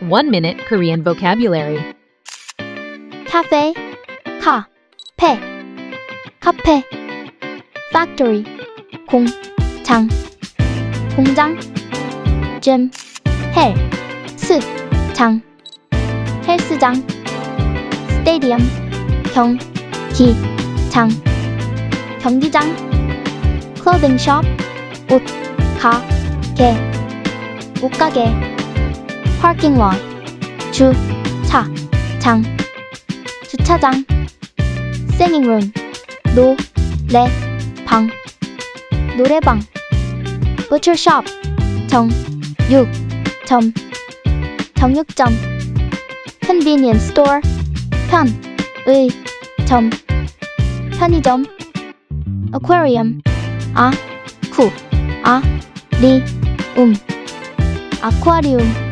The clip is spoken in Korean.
1 Minute Korean Vocabulary. 카페, 카, 페, 카페, factory, 공, 장, 공장, gym, 헬, 스, 장, 헬스장, stadium, 경, 기, 장, 경기장, clothing shop, 옷, 가, 게, 옷가게, parking lot, 주, 차, 장, 주차장 방 노래방 육, 점 정육점 convenience store 편, 의, 점 편의점 aquarium 아, 쿠, 아, 리, 움 아쿠아리움